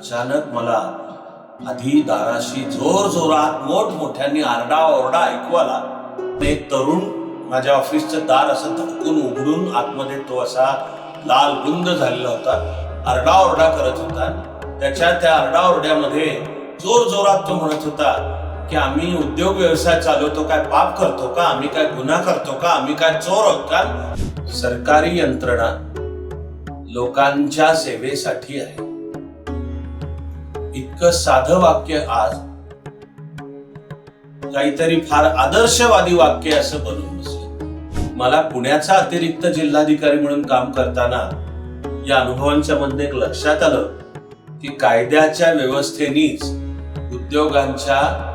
अचानक मला आधी दाराशी जोर जोरात मोठमोठ्यांनी आरडा ओरडा ऐकू आला. एक तरुण माझ्या ऑफिसचं दार असं धडकून उघडून आतमध्ये तो असा लाल गुंद झालेला होता. आरडाओरडा करत होता. त्याच्या त्या आरडाओरड्यामध्ये जोर जोरात तो म्हणत होता की आम्ही उद्योग व्यवसाय चालवतो काय पाप करतो का? आम्ही काय गुन्हा करतो का? आम्ही काय चोर आहोत का? सरकारी यंत्रणा लोकांच्या सेवेसाठी आहे. इतकं साधं वाक्य आज. काहीतरी फार आदर्शवादी वाक्य असं बनून बसलं. मला पुण्याचा अतिरिक्त जिल्हाधिकारी म्हणून काम करताना या अनुभवांच्या मध्ये एक लक्षात आलं की कायद्याच्या व्यवस्थेनीच उद्योगांच्या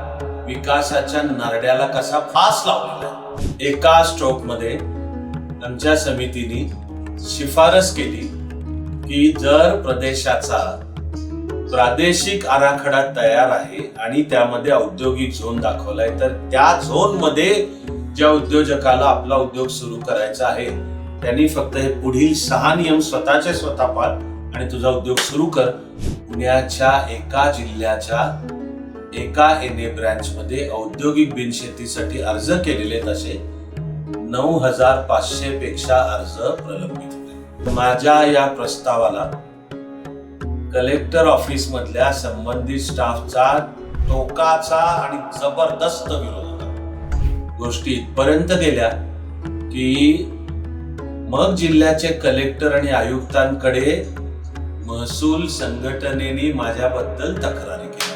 विकासाच्या नारड्याला कसा फास लावलेला एका स्ट्रोकमध्ये आमच्या समितीने शिफारस केली की जर प्रदेशाचा प्रादेशिक आराखडा तयार आहे आणि त्यामध्ये औद्योगिक झोन दाखवलाय. तर त्या झोनमध्ये ज्या उद्योजकाला आपला उद्योग सुरू करायचा आहे त्यांनी फक्त हे पुढील सहा नियम स्वतःचे स्वतः पाळ आणि तुझा उद्योग सुरू कर. पुण्याच्या एका जिल्ह्याच्या एका एन ए ब्रँच मध्ये औद्योगिक बिनशेतीसाठी अर्ज केलेले तसे नऊ हजार पाचशे पेक्षा अर्ज प्रलंबित होते. माझ्या या प्रस्तावाला कलेक्टर ऑफिस मधल्या संबंधित स्टाफचा टोकाचा आणि जबरदस्त विरोध होता. गोष्टी इथपर्यंत गेल्या की मग जिल्ह्याचे कलेक्टर आणि आयुक्तांकडे महसूल संघटनेने माझ्याबद्दल तक्रारी केल्या.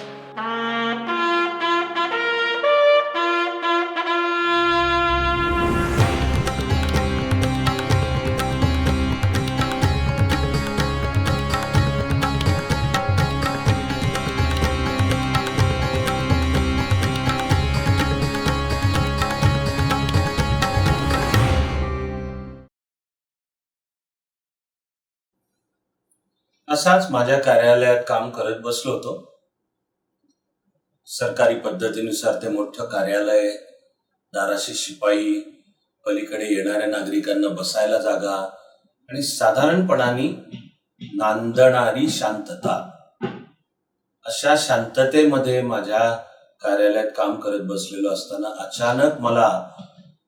असाच माझ्या कार्यालयात काम करत बसलो होतो. सरकारी पद्धतीनुसार ते मोठं कार्यालय दाराशी शिपाई पलीकडे येणाऱ्या नागरिकांना बसायला जागा आणि साधारणपणाने नांदणारी शांतता. अशा शांततेमध्ये माझ्या कार्यालयात काम करत बसलेलो असताना अचानक मला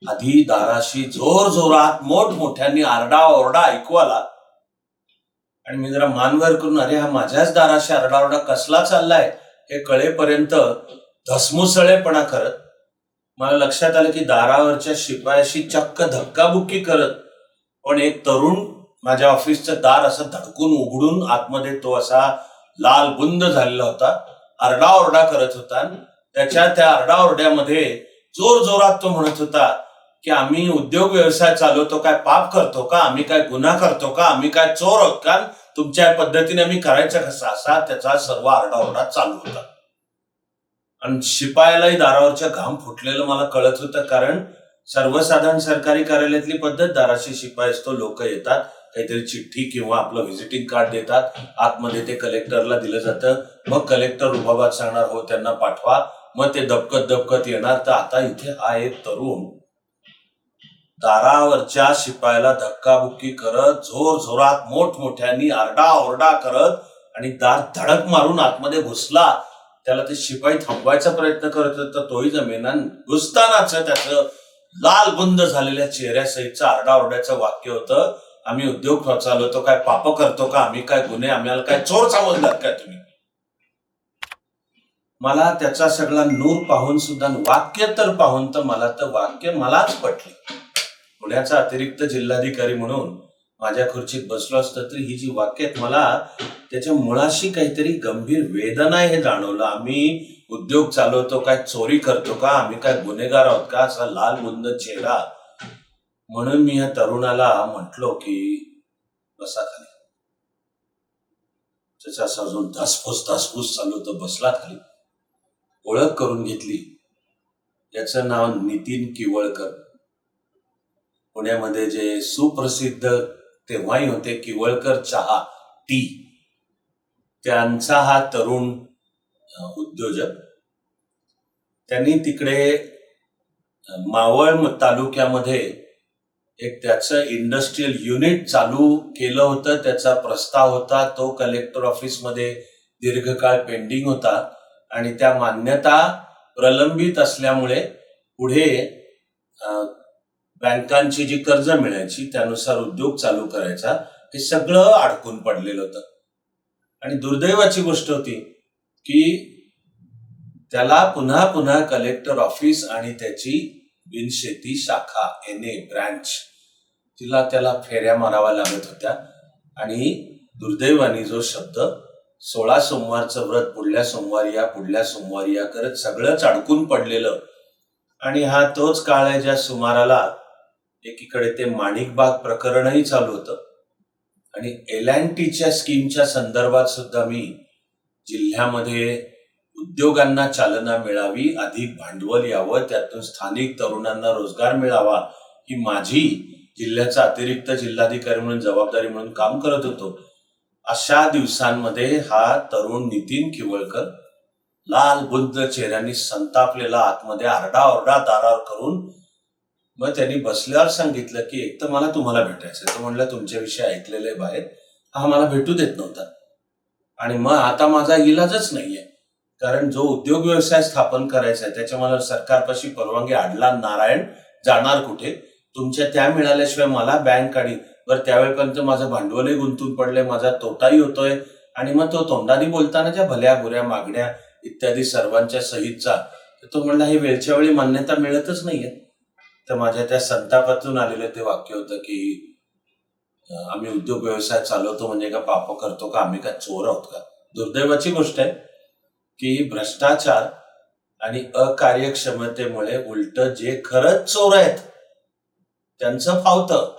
आधी दाराशी जोर जोरात मोठमोठ्यांनी आरडा ओरडा ऐकू आला. आणि मी जरा मानवर करून अरे हा माझ्याच दाराशी आरडाओरडा कसला चाललाय हे कळेपर्यंत धसमुसळेपणा करत मला लक्षात आलं की दारावरच्या शिपायाशी चक्क धक्काबुक्की करत पण एक तरुण माझ्या ऑफिसचं दार असं धडकून उघडून आतमध्ये तो असा लाल बुंद झालेला होता आरडाओरडा करत होता त्याच्या त्या आरडाओरड्यामध्ये जोर जोरात तो म्हणत होता की आम्ही उद्योग व्यवसाय चालवतो काय पाप करतो का आम्ही काय गुन्हा करतो का आम्ही काय चोर आहोत का? तुमच्या पद्धतीने आम्ही करायचा कसा असा त्याचा सर्व आरडाओरडा चालू होता. आणि शिपायालाही दारावरच्या घाम फुटलेलं मला कळत होतं कारण सर्वसाधारण सरकारी कार्यालयातली पद्धत दाराशी शिपाई असतो लोक येतात काहीतरी चिठ्ठी किंवा आपलं व्हिजिटिंग कार्ड देतात आतमध्ये ते कलेक्टरला दिलं जातं. मग कलेक्टर उभाबात सांगणार हो त्यांना पाठवा. मग ते दबकत दबकत येणार तर आता इथे हा एक तरुण. दारावरच्या शिपायाला धक्काबुक्की करत जोर जोरात मोठमोठ्यांनी आरडा ओरडा करत आणि दार धडक मारून आतमध्ये घुसला. त्याला ते शिपाई थांबवायचा प्रयत्न करत तर तोही जमेना घुसतानाच त्याचं लाल बुंद झालेल्या चेहऱ्यासहितचं आरडाओरड्याचं वाक्य होतं आम्ही उद्योग चालवतो काय पाप करतो का? आम्ही काय गुन्हे आम्हाला काय चोर समजलात काय तुम्ही? मला त्याचा सगळा नूर पाहून सुद्धा वाक्य तर पाहून तर मला तर वाक्य मलाच पटले. पुण्याचा अतिरिक्त जिल्हाधिकारी म्हणून माझ्या खुर्चीत बसलो असतं तरी ही जी वाक्य मला त्याच्या मुळाशी काहीतरी गंभीर वेदना हे जाणवलं. आम्ही उद्योग चालवतो काय चोरी करतो का आम्ही काय गुन्हेगार आहोत का असा लाल बुंद चेहरा. म्हणून मी या तरुणाला म्हटलो की बसा खाली. त्याचा असा अजून धसफूस धसफूस चालू तर बसला खाली. ओळख करून घेतली. याचं नाव नितीन किवळकर. पुण्यामध्ये जे सुप्रसिद्ध तेव्हाही होते किवळकर चहा टी. त्यांचा हा तरुण उद्योजक. त्यांनी तिकडे मावळ तालुक्यामध्ये एक त्याचं इंडस्ट्रीयल युनिट चालू केलं होतं. त्याचा प्रस्ताव होता. तो कलेक्टर ऑफिसमध्ये दीर्घकाळ पेंडिंग होता आणि त्या मान्यता प्रलंबित असल्यामुळे पुढे बँकांची जी कर्ज मिळायची त्यानुसार उद्योग चालू करायचा हे सगळं अडकून पडलेलं होतं. आणि दुर्दैवाची गोष्ट होती की त्याला पुन्हा पुन्हा कलेक्टर ऑफिस आणि त्याची बिनशेती शाखा एन ए ब्रँच तिला त्याला फेऱ्या माराव्या लागत होत्या. आणि दुर्दैवाने जो शब्द सोळा सोमवारचं व्रत पुढल्या सोमवारी या पुढल्या सोमवारी या करत सगळंच अडकून पडलेलं. आणि हा तोच काळ आहे ज्या सुमाराला एकीकडे ते माणिकबाग प्रकरणही चालू होतं. आणि एल अँड टीच्या स्कीमच्या संदर्भात सुद्धा मी जिल्ह्यामध्ये उद्योगांना चालना मिळावी अधिक भांडवल यावं त्यातून स्थानिक तरुणांना रोजगार मिळावा ही माझी जिल्ह्याचा अतिरिक्त जिल्हाधिकारी म्हणून जबाबदारी म्हणून काम करत होतो. अशा दिवसांमध्ये हा तरुण नितीन किवळकर लाल बुद्ध चेहऱ्याने संतापलेला आतमध्ये आरडाओरडा दारावर करून मग त्यांनी बसल्यावर सांगितलं की एक तर मला तुम्हाला भेटायचं तर म्हणलं तुमच्याविषयी ऐकलेले बाहेर. हा मला भेटू देत नव्हता. आणि मग आता माझा इलाजच नाहीये. कारण जो उद्योग व्यवसाय स्थापन करायचा आहे त्याच्या मला सरकारपाशी परवानगी आडला नारायण जाणार कुठे? तुमच्या त्या मिळाल्याशिवाय मला बँक आणि बरं त्यावेळेपर्यंत माझं भांडवलही गुंतून पडलंय माझा तोटाही होतोय. आणि मग तो तोंडाने बोलताना ज्या भल्या बुऱ्या मागण्या इत्यादी सर्वांच्या सहितचा तो म्हणला हे वेळच्या वेळी मान्यता मिळतच नाहीये. तर माझ्या त्या संतापातून आलेलं ते वाक्य होतं की आम्ही उद्योग व्यवसाय चालवतो म्हणजे का पाप करतो का? आम्ही का चोर आहोत का? दुर्दैवाची गोष्ट आहे की भ्रष्टाचार आणि अकार्यक्षमतेमुळे उलट जे खरंच चोर आहेत त्यांचं फावतं.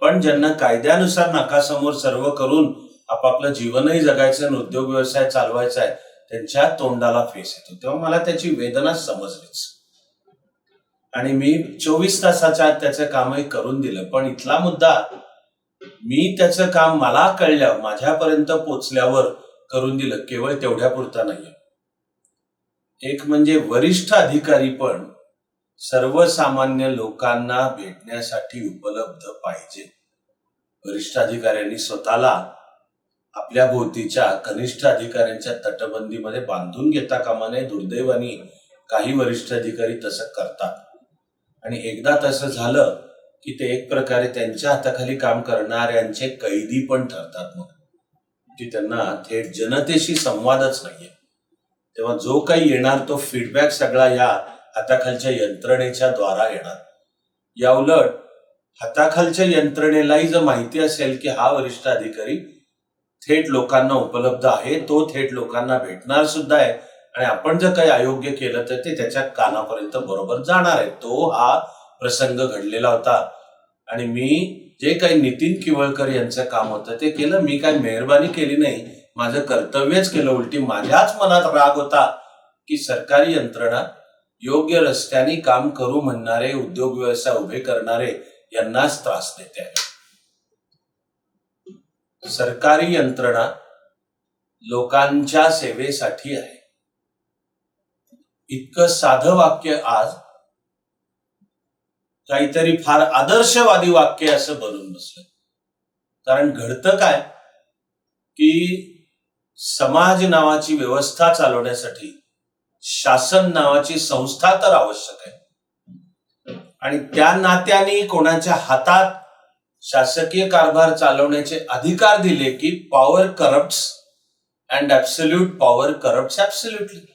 पण ज्यांना कायद्यानुसार नाकासमोर सर्व करून आपापलं जीवनही जगायचं आणि उद्योग व्यवसाय चालवायचा आहे त्यांच्या तोंडाला फेस येतो. तेव्हा मला त्याची वेदना समजलीच. आणि मी चोवीस तासाच्या आत त्याचं कामही करून दिलं. पण इथला मुद्दा मी त्याचं काम मला कळल्यावर माझ्यापर्यंत पोचल्यावर करून दिलं. केवळ तेवढ्या पुरता नाहीये. एक म्हणजे वरिष्ठ अधिकारी पण सर्वसामान्य लोकांना भेटण्यासाठी उपलब्ध पाहिजे. वरिष्ठ अधिकाऱ्यांनी स्वतःला आपल्या भोवतीच्या कनिष्ठ अधिकाऱ्यांच्या तटबंदीमध्ये बांधून घेता कामा नये. दुर्दैवानी काही वरिष्ठ अधिकारी तसं करतात. आणि एकदा तसं झालं की ते एक प्रकारे त्यांच्या हाताखाली काम करणाऱ्यांचे कैदी पण ठरतात मग. की त्यांना थेट जनतेशी संवादच नाहीये. तेव्हा जो काही येणार तो फीडबॅक सगळा या हाताखालच्या यंत्रणेच्या द्वारा येणार. या उलट हाताखालच्या यंत्रणेलाही जर माहिती असेल की हा वरिष्ठ अधिकारी थेट लोकांना उपलब्ध आहे तो थेट लोकांना भेटणार सुद्धा आहे आणि आपण जर काही अयोग्य केलं तर ते त्याच्या कानापर्यंत बरोबर जाणार आहे. तो हा प्रसंग घडलेला होता. आणि मी जे काही नितीन किवळकर यांचं काम होतं ते केलं. मी काय मेहरबानी केली नाही. माझं कर्तव्यच केलं. उलटी माझ्याच मनात राग होता की सरकारी यंत्रणा योग्य रस्त्याने काम करू म्हणणारे उद्योग व्यवसाय उभे करणारे यांनाच त्रास देते. आहे सरकारी यंत्रणा लोकांच्या सेवेसाठी आहे. इतकं साधं वाक्य आज काहीतरी फार आदर्शवादी वाक्य असं बनून बसलं कारण घडतं काय? की समाज नावाची व्यवस्था चालवण्यासाठी शासन नावाची संस्था तर आवश्यक आहे. आणि त्या नात्याने कोणाच्या हातात शासकीय कारभार चालवण्याचे अधिकार दिले की power corrupt and absolute power corrupt absolutely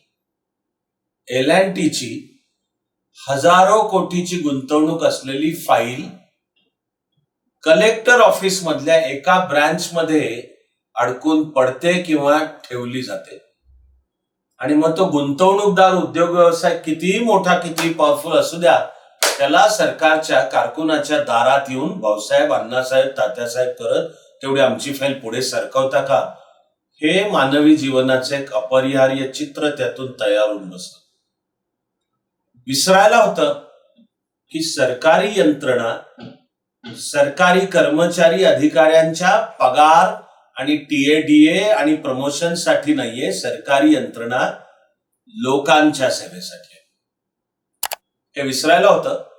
L and टीची हजारो कोटीची गुंतवणूक असलेली फाईल कलेक्टर ऑफिस मधल्या एका ब्रँचमध्ये अडकून पडते किंवा ठेवली जाते. आणि मग तो गुंतवणूकदार उद्योग व्यवसाय कितीही मोठा किती पॉवरफुल असू द्या त्याला सरकारच्या कारकुनाच्या दारात येऊन भाऊसाहेब अण्णासाहेब तात्यासाहेब करत तेवढी आमची फाईल पुढे सरकवता का? हे मानवी जीवनाचे एक अपरिहार्य चित्र त्यातून तयार होऊन बसतं. विसरायला होतं की सरकारी यंत्रणा सरकारी कर्मचारी अधिकाऱ्यांच्या पगार आणि टीएडीए आणि प्रमोशनसाठी नाहीये सरकारी यंत्रणा लोकांच्या सेवेसाठी आहे. हे विसरायला होतं.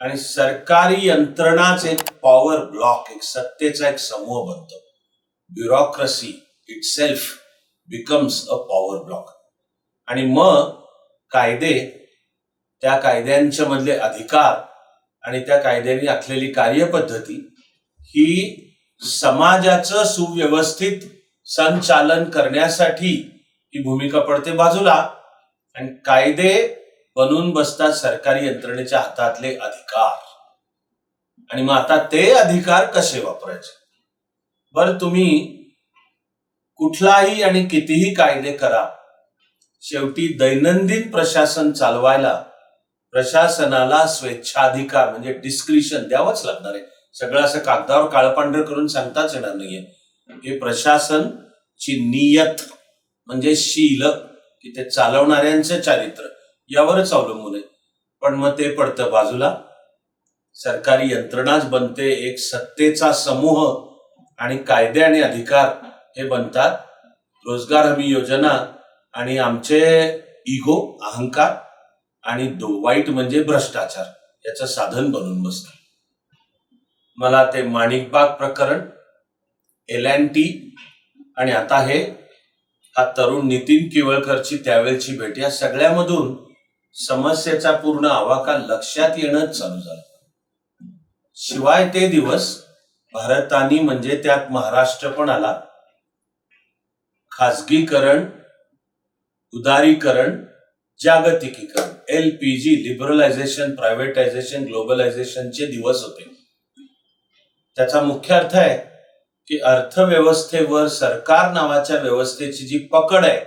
आणि सरकारी यंत्रणाच एक पॉवर ब्लॉक एक सत्तेचा एक समूह बनतो. Bureaucracy itself becomes a power block आणि मग कायदे त्या कायद्यांच्या मधले अधिकार आणि त्या कायद्यांनी आखलेली कार्यपद्धती ही समाजाचं सुव्यवस्थित संचालन करण्यासाठी ही भूमिका पडते बाजूला. आणि कायदे बनून बसतात सरकारी यंत्रणेच्या हातातले अधिकार. आणि मग आता ते अधिकार कसे वापरायचे? बर तुम्ही कुठलाही आणि कितीही कायदे करा. शेवटी दैनंदिन प्रशासन चालवायला प्रशासनाला स्वेच्छाधिकार म्हणजे डिस्क्रिशन द्यावंच लागणार आहे. सगळं असं कागदावर काळपांढर करून सांगताच येणार नाहीये. हे प्रशासन ची नियत म्हणजे शील की ते चालवणाऱ्यांचं चारित्र्य यावरच अवलंबून आहे. पण मग ते पडतं बाजूला. सरकारी यंत्रणाच बनते एक सत्तेचा समूह आणि कायदे आणि अधिकार हे बनतात. रोजगार हमी योजना आणि आमचे इगो अहंकार आणि दो वाईट म्हणजे भ्रष्टाचार. याचं साधन बनून बसत. मला ते माणिकबाग प्रकरण एल अँड टी आणि आता हे हा तरुण नितीन किवळकरची त्यावेळची भेट या सगळ्यामधून समस्येचा पूर्ण आवाका लक्षात येणं चालू झालं. शिवाय ते दिवस भारतानी म्हणजे त्यात महाराष्ट्र पण आला. खाजगीकरण उदारीकरण जागतिकीकरण L P G liberalisation privatisation ग्लोबलायझेशनचे दिवस होते. त्याचा मुख्य अर्थ आहे की अर्थव्यवस्थेवर सरकार नावाच्या व्यवस्थेची जी पकड आहे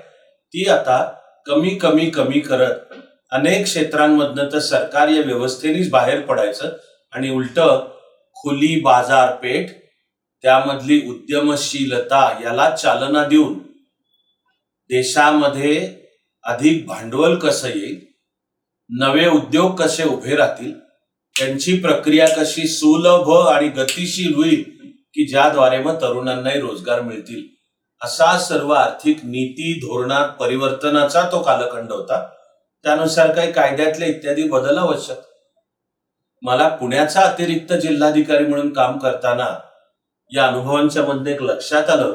ती आता कमी कमी कमी करत अनेक क्षेत्रांमधनं तर सरकार या व्यवस्थेनेच बाहेर पडायचं आणि उलट खुली बाजारपेठ त्यामधली उद्यमशीलता याला चालना देऊन देशामध्ये अधिक भांडवल कसं येईल? नवे उद्योग कसे उभे राहतील? त्यांची प्रक्रिया कशी सुलभ आणि गतिशील होईल की ज्याद्वारे मग तरुणांनाही रोजगार मिळतील? असा सर्व आर्थिक नीती धोरणात परिवर्तनाचा तो कालखंड होता. त्यानुसार काही कायद्यातले इत्यादी बदल आवश्यक. मला पुण्याचा अतिरिक्त जिल्हाधिकारी म्हणून काम करताना या अनुभवांच्या मध्ये एक लक्षात आलं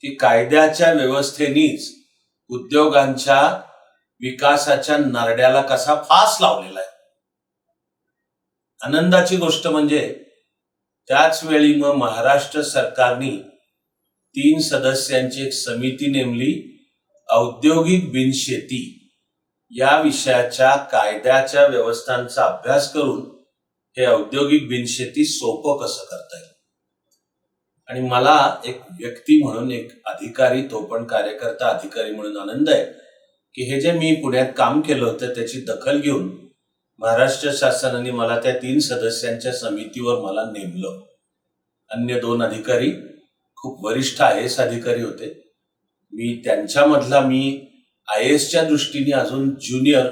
की कायद्याच्या व्यवस्थेनीच उद्योगांच्या विकासाच्या नारड्याला कसा फास लावलेला आहे. आनंदाची गोष्ट म्हणजे त्याच वेळी मग महाराष्ट्र सरकारने तीन सदस्यांची एक समिती नेमली औद्योगिक बिनशेती. या विषयाच्या कायद्याच्या व्यवस्थांचा अभ्यास करून हे औद्योगिक बिनशेती सोपं कसं करता येईल? आणि मला एक व्यक्ती म्हणून एक अधिकारी तो पण कार्यकर्ता अधिकारी म्हणून आनंद आहे की हे जे मी पुण्यात काम केलं होतं त्याची दखल घेऊन महाराष्ट्र शासनाने मला त्या तीन सदस्यांच्या समितीवर मला नेमलं. अन्य दोन अधिकारी खूप वरिष्ठ आय एस अधिकारी होते. मी त्यांच्यामधला मी आय एसच्या दृष्टीने अजून ज्युनियर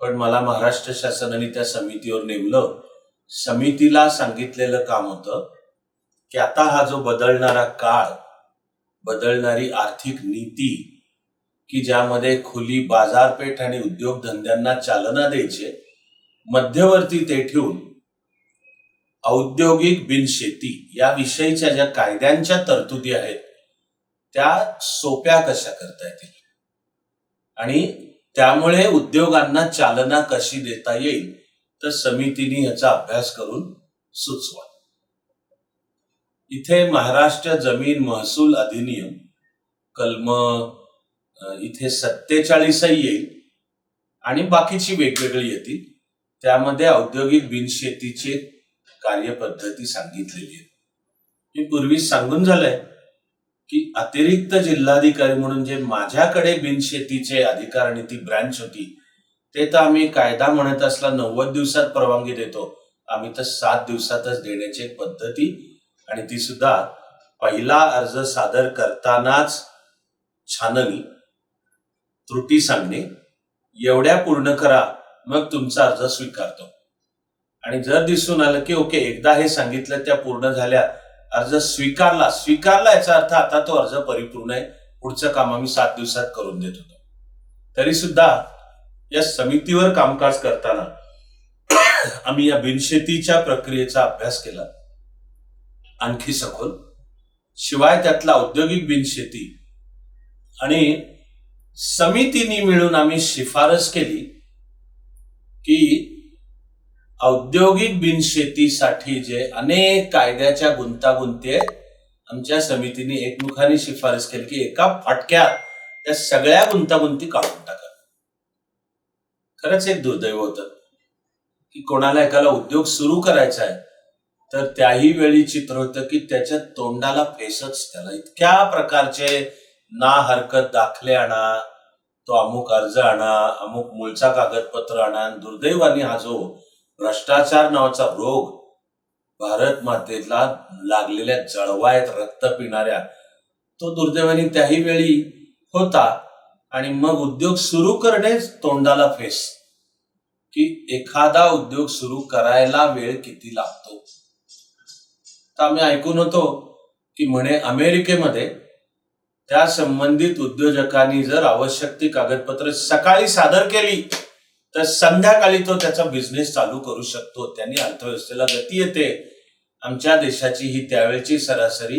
पण मला महाराष्ट्र शासनाने त्या समितीवर नेमलं. समितीला सांगितलेलं काम होतं की आता हा जो बदलणारा काळ बदलणारी आर्थिक नीती की ज्यामध्ये खुली बाजारपेठ आणि उद्योगधंद्यांना चालना द्यायचे मध्यवर्ती ते ठेवून औद्योगिक बिनशेती या विषयीच्या ज्या कायद्यांच्या तरतुदी आहेत त्या सोप्या कशा करता येतील? आणि त्यामुळे उद्योगांना चालना कशी देता येईल तर समितीने याचा अभ्यास करून सुचवा. इथे महाराष्ट्र जमीन महसूल अधिनियम कलम इथे सत्तेचाळीसही येईल आणि बाकीची वेगवेगळी येतील. त्यामध्ये औद्योगिक बिनशेतीची कार्यपद्धती सांगितलेली आहे. मी पूर्वीच सांगून झालंय की अतिरिक्त जिल्हाधिकारी म्हणून जे माझ्याकडे बिनशेतीचे अधिकार आणि ती ब्रँच होती ते तर आम्ही कायदा म्हणत असला नव्वद दिवसात परवानगी देतो. आम्ही तर सात दिवसातच देण्याची एक पद्धती आणि ती सुद्धा पहिला अर्ज सादर करतानाच छाननी त्रुटी सांगणे एवढ्या पूर्ण करा मग तुमचा अर्ज स्वीकारतो. आणि जर दिसून आलं की ओके एकदा हे सांगितलं त्या पूर्ण झाल्या अर्ज स्वीकारला स्वीकारला याचा अर्थ आता तो अर्ज परिपूर्ण आहे पुढचं काम आम्ही सात दिवसात करून देत होतो. तरी सुद्धा या समितीवर कामकाज करताना आम्ही या बिनशेतीच्या प्रक्रियेचा अभ्यास केला. आणखी सखोल. शिवाय त्यातला औद्योगिक बिनशेती आणि समितीने मिळून आम्ही शिफारस केली की औद्योगिक बिनशेतीसाठी जे अनेक कायद्याच्या गुंतागुंती आहेत आमच्या समितीने एकमुखाने शिफारस केली की एका फाटक्यात त्या सगळ्या गुंतागुंती काढून टाका. खरंच एक दुर्दैव होतं की कोणाला एकाला उद्योग सुरू करायचा आहे तर त्याही वेळी चित्र होतं की त्याच्या तोंडाला फेसच त्याला. इतक्या प्रकारचे ना हरकत दाखले आणा तो अमुक अर्ज आणा अमुक मूळचा कागदपत्र आणा दुर्दैवाने हा जो भ्रष्टाचार नावाचा रोग भारत मातेला लागलेल्या जळवायत रक्त पिणाऱ्या तो दुर्दैवाने त्याही वेळी होता. आणि मग उद्योग सुरू करणेच तोंडाला फेस की एखादा उद्योग सुरू करायला वेळ किती लागतो? तर आम्ही ऐकून होतो की म्हणे अमेरिकेमध्ये त्या संबंधित उद्योजकांनी जर आवश्यक ती कागदपत्र सकाळी सादर केली तर संध्याकाळी तो त्याचा बिझनेस चालू करू शकतो. त्यांनी अर्थव्यवस्थेला गती येते. आमच्या देशाची ही त्यावेळची सरासरी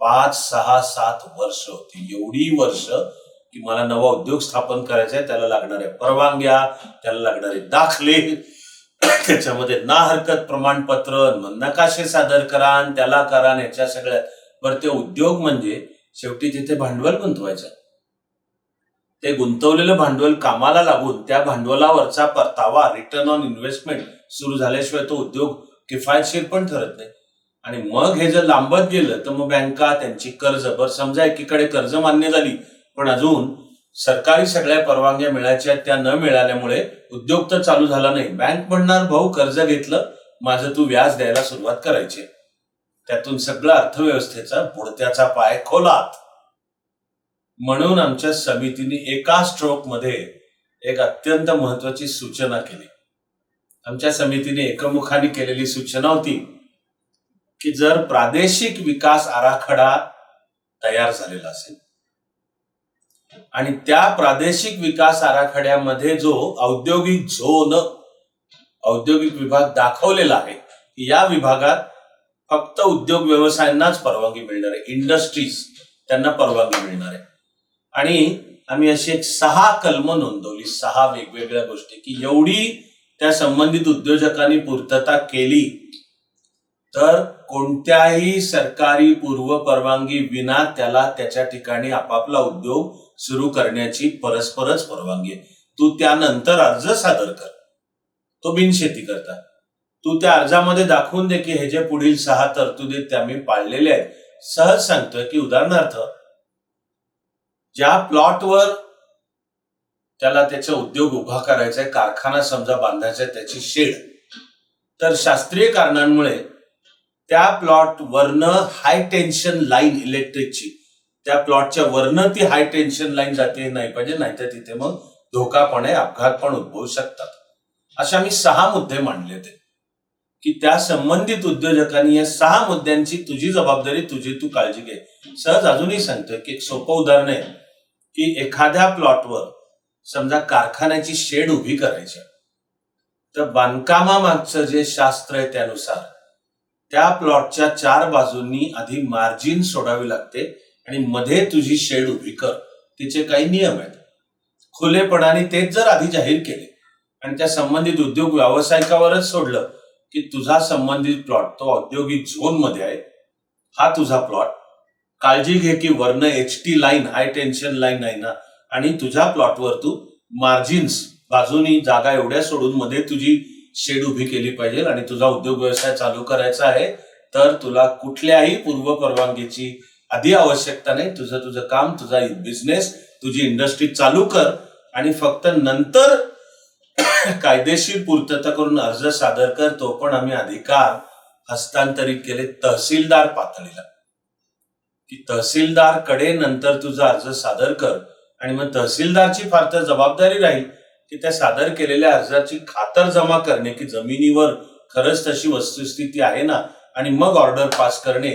पाच सहा सात वर्ष होती. एवढी वर्ष की मला नवा उद्योग स्थापन करायचा आहे त्याला लागणाऱ्या परवानग्या त्याला लागणारे दाखले त्याच्यामध्ये ना हरकत प्रमाणपत्र नकाशे सादर करा त्याला करा याच्या सगळ्या बरं ते उद्योग म्हणजे शेवटी तिथे भांडवल गुंतवायचं. ते गुंतवलेलं भांडवल कामाला लागून त्या भांडवलावरचा परतावा रिटर्न ऑन इन्व्हेस्टमेंट सुरू झाल्याशिवाय तो उद्योग किफायतशीर पण ठरत नाही. आणि मग हे जर लांबत गेलं तर मग बँका त्यांची कर्ज बर समजा एकीकडे कर्ज मान्य झाली पण अजून सरकारी सगळ्या परवानग्या मिळायच्या त्या न मिळाल्यामुळे उद्योग तर चालू झाला नाही. बँक म्हणणार भाऊ कर्ज घेतलं माझं तू व्याज द्यायला सुरुवात करायची त्यातून सगळं अर्थव्यवस्थेचा बुडत्याचा पाय खोलात. म्हणून आमच्या समितीने एका स्ट्रोकमध्ये एक अत्यंत महत्वाची सूचना केली. आमच्या समितीने एकमुखाने केलेली सूचना होती की जर प्रादेशिक विकास आराखडा तयार झालेला असेल आणि त्या प्रादेशिक विकास आराखड्यामध्ये जो औद्योगिक झोन औद्योगिक विभाग दाखवलेला आहे की या विभागात फक्त उद्योग व्यवसायांनाच परवानगी मिळणार आहे इंडस्ट्रीज त्यांना परवानगी मिळणार आहे. आणि आम्ही अशी एक सहा कलम नोंदवली सहा वेगवेगळ्या गोष्टी की एवढी त्या संबंधित उद्योजकांनी पूर्तता केली तर कोणत्याही सरकारी पूर्व परवानगी विना त्याला त्याच्या ठिकाणी आपापला उद्योग सुरू करण्याची परस्परच परवानगी आहे. तू त्यानंतर अर्ज सादर कर. तो बिनशेती करता. तू त्या अर्जामध्ये दाखवून दे की हे जे पुढील सहा तरतुदी त्या मी पाळलेल्या आहेत. सहज सांगतोय की उदाहरणार्थ ज्या प्लॉटवर त्याला त्याचा उद्योग उभा करायचा आहे कारखाना समजा बांधायचा आहे त्याची शेड. तर शास्त्रीय कारणांमुळे त्या प्लॉट वरनं हाय टेन्शन लाईन इलेक्ट्रिकची त्या प्लॉटच्या वरनं ती हाय टेन्शन लाईन जाते नाही पाहिजे नाही तर तिथे मग धोका पण आहे अपघात पण उद्भवू शकतात. अशा मी सहा मुद्दे मांडले ते की त्या संबंधित उद्योजकांनी या सहा मुद्द्यांची तुझी जबाबदारी तुझी तू काळजी घे. सहज अजूनही सांगतोय की एक सोपं उदाहरण आहे की एखाद्या प्लॉटवर समजा कारखान्याची शेड उभी करायची तर बांधकामामागचं जे शास्त्र आहे त्यानुसार त्या प्लॉटच्या चार बाजूंनी आधी मार्जिन सोडावी लागते आणि मध्ये तुझी शेड उभी कर. तिचे काही नियम आहेत. खुलेपणाने तेच जर आधी जाहीर केले आणि त्या संबंधित उद्योग व्यावसायिकावरच सोडलं की तुझा संबंधित प्लॉट तो औद्योगिक झोनमध्ये आहे हा तुझा प्लॉट. काळजी घे की वर्ण H T line high tension line आहे ना. आणि तुझ्या प्लॉटवर तू मार्जिन्स बाजूनी जागा एवढ्या सोडून मध्ये तुझी शेड उभी केली पाहिजे आणि तुझा उद्योग व्यवसाय चालू करायचा आहे तर तुला कुठल्याही पूर्व परवानगीची आधी आवश्यकता नाही. तुझं तुझं काम तुझा बिझनेस तुझी इंडस्ट्री चालू कर आणि फक्त नंतर कायदेशीर पूर्तता करून अर्ज सादर कर. तो पण आम्ही अधिकार हस्तांतरित केले तहसीलदार पातळीला. की तहसीलदारकडे नंतर तुझा अर्ज सादर कर आणि मग तहसीलदारची फार तर जबाबदारी राहील. की त्या सादर केलेल्या अर्जाची खातर जमा करणे की जमिनीवर खरंच तशी वस्तुस्थिती आहे ना? आणि मग ऑर्डर पास करणे.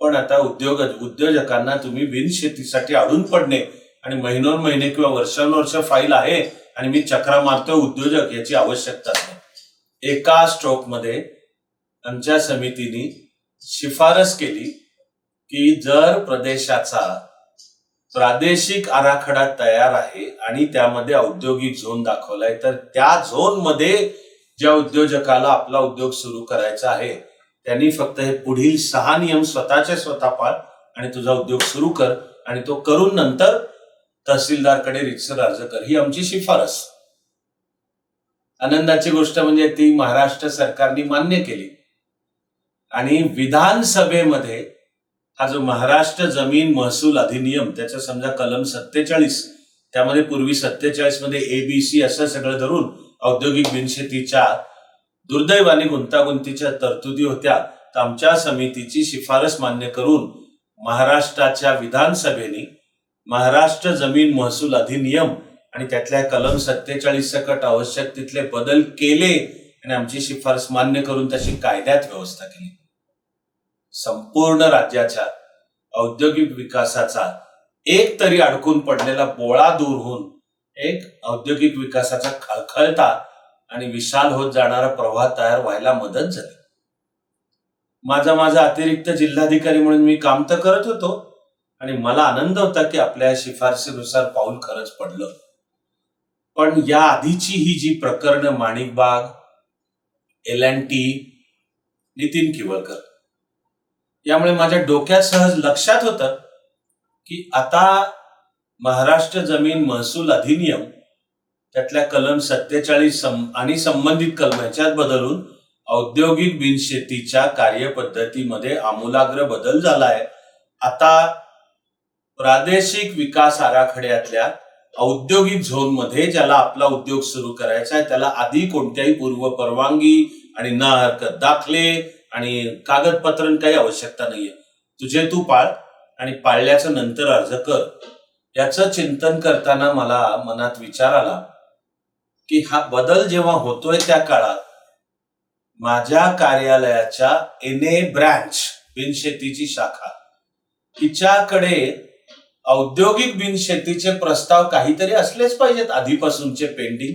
पण आता उद्योग उद्योजकांना तुम्ही बिनशेतीसाठी अडून पडणे. आणि महिनोन महिने किंवा वर्षानुवर्ष फाईल आहे आणि मी चक्रा मारतोय उद्योजक याची आवश्यकता नाही. एका स्ट्रोकमध्ये आमच्या समितीने शिफारस केली की जर प्रदेशाचा प्रादेशिक आराखडा तयार आहे आणि त्यामध्ये औद्योगिक झोन दाखवलाय. तर त्या झोनमध्ये ज्या उद्योजकाला आपला उद्योग सुरू करायचा आहे त्यांनी फक्त हे पुढील सहा नियम स्वतःचे स्वतः पाळ आणि तुझा उद्योग सुरू कर आणि तो करून नंतर तहसीलदारकडे रितसर अर्ज कर. ही आमची शिफारस. आनंदाची गोष्ट म्हणजे ती महाराष्ट्र सरकारने मान्य केली. आणि विधानसभेमध्ये हा जो महाराष्ट्र जमीन महसूल अधिनियम त्याचा समजा कलम सत्तेचाळीस त्यामध्ये पूर्वी सत्तेचाळीसमध्ये एबीसी असं सगळं धरून औद्योगिक बिनशेतीच्या दुर्दैवाने गुंतागुंतीच्या तरतुदी होत्या तर आमच्या समितीची शिफारस मान्य करून महाराष्ट्राच्या विधानसभेने महाराष्ट्र जमीन महसूल अधिनियम आणि त्यातल्या कलम सत्तेचाळीस सकट आवश्यक तिथले बदल केले आणि आमची शिफारस मान्य करून तशी कायद्यात व्यवस्था केली. संपूर्ण राज्याच्या औद्योगिक विकासाचा एक तरी अडकून पडलेला बोळा दूर होऊन एक औद्योगिक विकासाचा खळखळता आणि विशाल होत जाणारा प्रवाह तयार व्हायला मदत झाली. माझा माझा अतिरिक्त जिल्हाधिकारी म्हणून मी काम तर करत होतो आणि मला आनंद होता की आपल्या शिफारशीनुसार शिफारसीनुसार पाऊल खरंच पडलं. पण या आधीची ही जी प्रकरणं Manikbaug L and T Nitin Kiwalkar यामुळे माझ्या डोक्यात सहज लक्षात होतं की आता महाराष्ट्र जमीन महसूल अधिनियम त्यातल्या कलम सत्तेचाळीस आणि संबंधित कलम याच्यात बदलून औद्योगिक बिनशेतीच्या कार्यपद्धतीमध्ये आमूलाग्र बदल झालाय आता प्रादेशिक विकास आराखड्यातल्या औद्योगिक झोनमध्ये ज्याला आपला उद्योग सुरू करायचा आहे त्याला आधी कोणत्याही पूर्व परवानगी आणि ना हरकत दाखले आणि कागदपत्र काही आवश्यकता नाहीये. तुझे तू पाळ आणि पाळल्याचं नंतर अर्ज कर. याचं चिंतन करताना मला मनात विचार आला की हा बदल जेव्हा होतोय त्या काळात माझ्या कार्यालयाच्या एन ए ब्रँच बिनशेतीची शाखा तिच्याकडे औद्योगिक बिनशेतीचे प्रस्ताव काहीतरी असलेच पाहिजेत आधीपासूनचे पेंडिंग.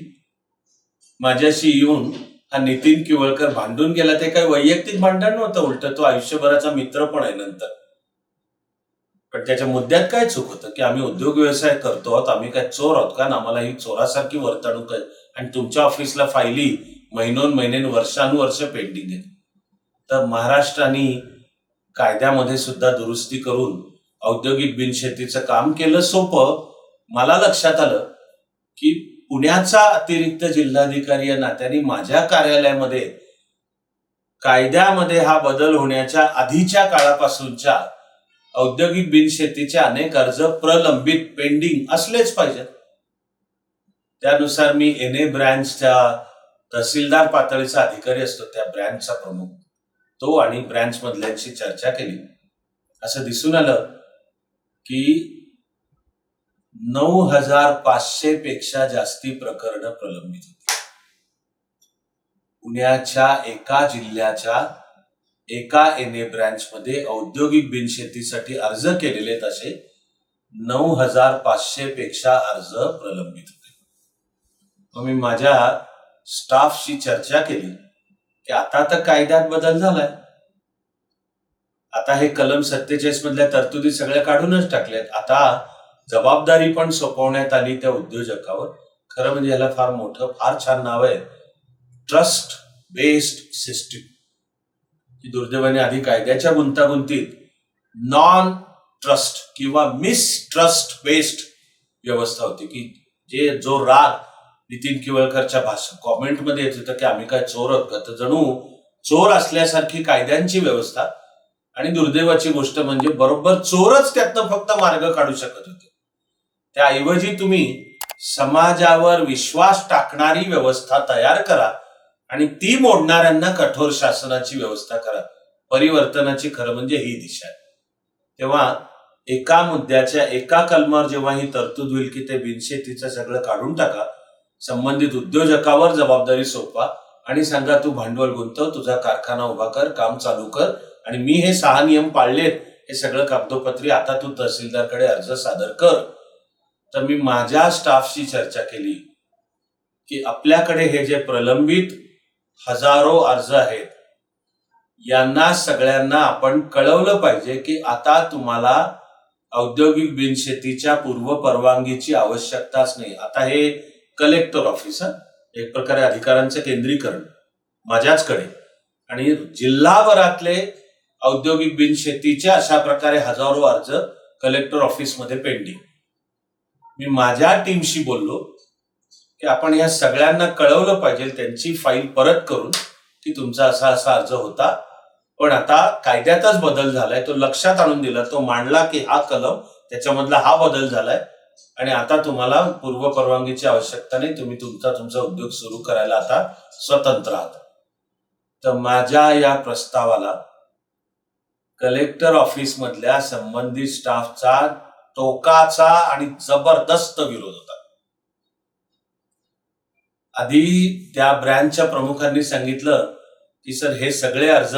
माझ्याशी येऊन हा नितीन किवळकर भांडून गेला ते काही वैयक्तिक भांडण नव्हतं उलट तो आयुष्यभराचा मित्र पण आहे नंतर. पण त्याच्या मुद्द्यात काय चूक होतं की आम्ही उद्योग व्यवसाय करतो आहोत आम्ही काय चोर आहोत का? आम्हाला ही चोरासारखी वर्तणूक आहे. आणि तुमच्या ऑफिसला फायली महिनोन महिने वर्षानुवर्ष पेंडिंग आहे. तर महाराष्ट्राने कायद्यामध्ये सुद्धा दुरुस्ती करून औद्योगिक बिनशेतीचं काम केलं सोपं. मला लक्षात आलं की पुण्याचा अतिरिक्त जिल्हाधिकारी या नात्याने माझ्या कार्यालयामध्ये कायद्यामध्ये हा बदल होण्याच्या आधीच्या काळापासूनच्या औद्योगिक बिनशेतीचे अनेक अर्ज प्रलंबित पेंडिंग असलेच पाहिजेत. त्यानुसार मी एन ए ब्रँचच्या तहसीलदार पातळीचा अधिकारी असतो. त्या ब्रँचचा प्रमुख तो आणि ब्रँच मधल्यांशी चर्चा केली. असं दिसून आलं की नऊ हजार पाचशे पेक्षा जास्ती प्रकरण प्रलंबित होती. पुण्याच्या एका जिल्ह्याच्या एका एन ए ब्रँच मध्ये औद्योगिक बिनशेतीसाठी अर्ज केलेले तसे नऊ हजार पाचशे पेक्षा अर्ज प्रलंबित होते. मग मी माझ्या स्टाफशी चर्चा केली की आता तर कायद्यात बदल झालाय. आता हे कलम सत्तेचाळीस मधल्या तरतुदी सगळ्या काढूनच टाकल्यात. आता जबाबदारी पण सोपवण्यात आली त्या उद्योजकावर. खरं म्हणजे याला फार मोठं फार छान नाव आहे ट्रस्ट बेस्ड सिस्टीम ही दुर्दैवाने आधी कायद्याच्या गुंतागुंतीत नॉन ट्रस्ट किंवा मिसट्रस्ट बेस्ड व्यवस्था होती की जे जो राग नितीन किवळकरच्या भाषा कॉमेंटमध्ये येत होतं की आम्ही काय चोर आहोत का तर जणू चोर असल्यासारखी कायद्यांची व्यवस्था. आणि दुर्दैवाची गोष्ट म्हणजे बरोबर चोरच त्यातनं फक्त मार्ग काढू शकत होते. त्याऐवजी तुम्ही समाजावर विश्वास टाकणारी व्यवस्था तयार करा आणि ती मोडणाऱ्यांना कठोर शासनाची व्यवस्था करा. परिवर्तनाची खरं म्हणजे ही दिशा आहे. तेव्हा एका मुद्द्याच्या एका कलमावर जेव्हा ही तरतूद होईल की ते बिनशेतीचं सगळं काढून टाका संबंधित उद्योजकावर जबाबदारी सोपवा आणि सांगा तू भांडवल गुंतव तुझा कारखाना उभा कर काम चालू कर आणि मी हे सहा नियम पाळलेत हे सगळं कागदोपत्री आता तू तहसीलदारकडे अर्ज सादर कर. तर मी माझ्या स्टाफशी चर्चा केली की आपल्याकडे हे जे प्रलंबित हजारो अर्ज आहेत यांना सगळ्यांना आपण कळवलं पाहिजे की आता तुम्हाला औद्योगिक बिनशेतीच्या पूर्व परवानगीची आवश्यकताच नाही. आता हे कलेक्टर ऑफिस एक प्रकारे अधिकारांचं केंद्रीकरण माझ्याचकडे. आणि जिल्हाभरातले औद्योगिक बिनशेतीचे अशा प्रकारे हजारो अर्ज कलेक्टर ऑफिसमध्ये पेंडिंग मी माझ्या टीमशी बोललो की आपण या सगळ्यांना कळवलं पाहिजे त्यांची फाईल परत करून की तुमचा असा असा अर्ज होता. पण आता कायद्यातच बदल झालाय. तो लक्षात आणून दिला तो मांडला की हा कलम त्याच्यामधला हा बदल झालाय. आणि आता तुम्हाला पूर्व परवानगीची आवश्यकता नाही. तुम्ही तुमचा तुमचा उद्योग सुरू करायला आता स्वतंत्र आहात. तर माझ्या या प्रस्तावाला कलेक्टर ऑफिस मधल्या संबंधित स्टाफचा टोकाचा आणि जबरदस्त विरोध होता. आधी त्या ब्रँचच्या प्रमुखांनी सांगितलं की सर हे सगळे अर्ज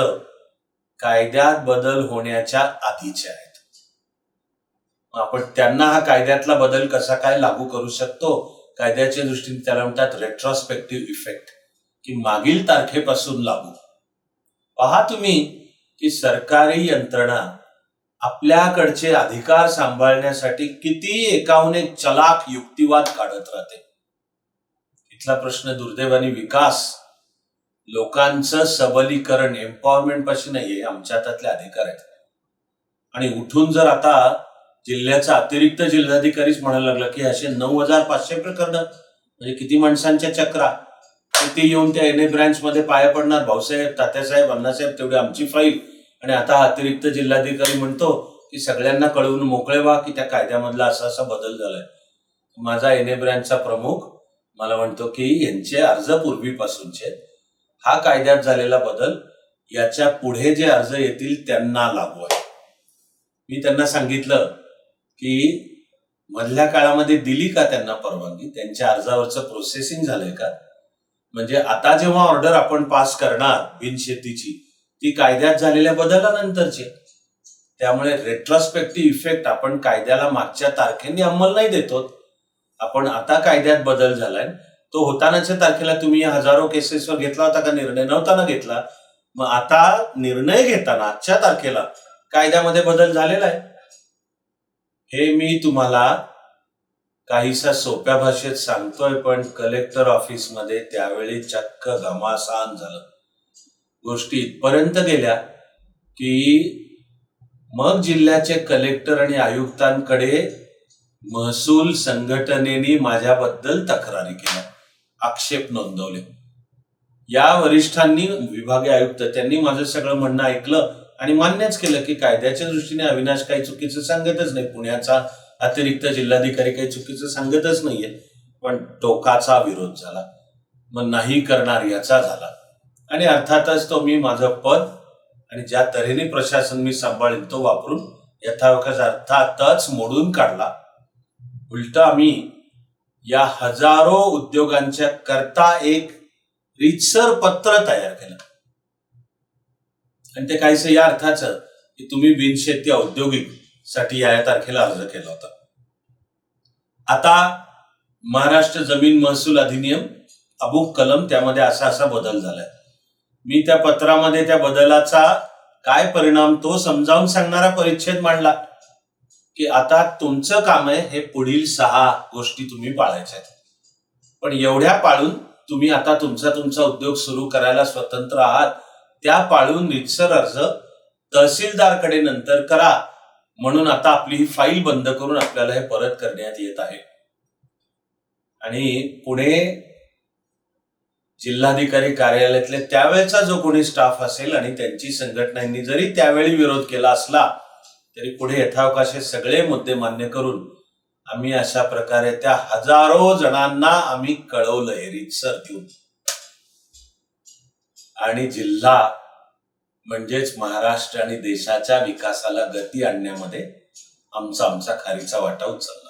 कायद्यात बदल होण्याच्या आधीचे आहेत. आपण त्यांना हा कायद्यातला बदल कसा काय लागू करू शकतो? कायद्याच्या दृष्टीने त्याला म्हणतात रेट्रॉस्पेक्टिव्ह इफेक्ट की मागील तारखेपासून लागू. पहा तुम्ही की सरकारी यंत्रणा आपल्याकडचे अधिकार सांभाळण्यासाठी किती एकाहून एक चलाक युक्तिवाद काढत राहते. इथला प्रश्न दुर्दैवाने विकास. लोकांचं सबलीकरण एम्पॉवरमेंट पाशी नाहीये आमच्या हातातले अधिकार आहेत. आणि उठून जर आता जिल्ह्याचा अतिरिक्त जिल्हाधिकारीच म्हणायला लागला की असे नऊ हजार पाचशे प्रकरण म्हणजे किती माणसांच्या चक्रा किती येऊन त्या एन ए ब्रँच मध्ये पाया पडणार? भाऊसाहेब तात्यासाहेब अण्णासाहेब तेवढी आमची फाईल आणि आता अतिरिक्त जिल्हाधिकारी म्हणतो की सगळ्यांना कळवून मोकळे व्हा की त्या कायद्यामधला असा असा बदल झालाय. माझा एन ए ब्रँचचा प्रमुख मला म्हणतो की यांचे अर्ज पूर्वीपासूनचे हा कायद्यात झालेला बदल याच्यापुढे जे अर्ज येतील त्यांना लागू आहे. मी त्यांना सांगितलं की मधल्या काळामध्ये दिली का त्यांना परवानगी? त्यांच्या अर्जावरचं प्रोसेसिंग झालंय का? म्हणजे आता जेव्हा ऑर्डर आपण पास करणार बिनशेतीची ती कायद्यात झालेल्या बदलानंतरची. त्यामुळे रेट्रोस्पेक्टिव्ह इफेक्ट आपण कायद्याला मागच्या तारखेने अंमल नाही देतो आपण आता कायद्यात बदल झालाय. तो होतानाच्या तारखेला तुम्ही हजारो केसेसवर घेतला होता का? निर्णय नव्हता ना घेतला. मग आता निर्णय घेताना आजच्या तारखेला कायद्यामध्ये बदल झालेला आहे. हे मी तुम्हाला काहीसा सोप्या भाषेत सांगतोय पण कलेक्टर ऑफिसमध्ये त्यावेळी चक्क घमासान झालं. गोष्टी इथपर्यंत गेल्या की मग जिल्ह्याचे कलेक्टर आणि आयुक्तांकडे महसूल संघटनेने माझ्याबद्दल तक्रारी केल्या. आक्षेप नोंदवले. या वरिष्ठांनी विभागीय आयुक्त त्यांनी माझं सगळं म्हणणं ऐकलं आणि मान्यच केलं की कायद्याच्या दृष्टीने अविनाश काही चुकीचं सांगतच नाही. पुण्याचा अतिरिक्त जिल्हाधिकारी काही चुकीचं सांगतच नाहीये. पण टोकाचा विरोध झाला. मग नाही करणार याचा झाला. आणि अर्थातच तो मी माझं पद आणि ज्या तऱ्हेने प्रशासन मी सांभाळेल तो वापरून यथावकाश अर्थातच मोडून काढला. उलट आम्ही या हजारो उद्योगांच्या करता एक रितसर पत्र तयार केलं. आणि ते काहीस या अर्थाचं की तुम्ही बिनशेती औद्योगिकसाठी या या तारखेला अर्ज केला होता. आता महाराष्ट्र जमीन महसूल अधिनियम अबुक कलम त्यामध्ये असा असा बदल झालाय. मी त्या पत्रामध्ये त्या बदलाचा काय परिणाम तो समजावून सांगणारा परिच्छेद मांडला. की आता तुमचं काम आहे हे पुढील सहा गोष्टी तुम्ही पाळायच्या पण एवढ्या पाळून तुम्ही आता तुमचा तुमचा उद्योग सुरू करायला स्वतंत्र आहात. त्या पाळून रितसर अर्ज तहसीलदारकडे नंतर करा. म्हणून आता आपली ही फाईल बंद करून आपल्याला हे परत करण्यात येत आहे. आणि पुणे जिल्हाधिकारी कार्यालयातले त्यावेळचा जो कोणी स्टाफ असेल आणि त्यांची संघटनांनी जरी त्यावेळी विरोध केला असला तरी पुढे यथावकाशे सगळे मुद्दे मान्य करून आम्ही अशा प्रकारे त्या हजारो जणांना आम्ही कळवलंय रितसर देऊन आणि जिल्हा म्हणजेच महाराष्ट्र आणि देशाच्या विकासाला गती आणण्यामध्ये आमचा आमचा खारीचा वाटा उचलला.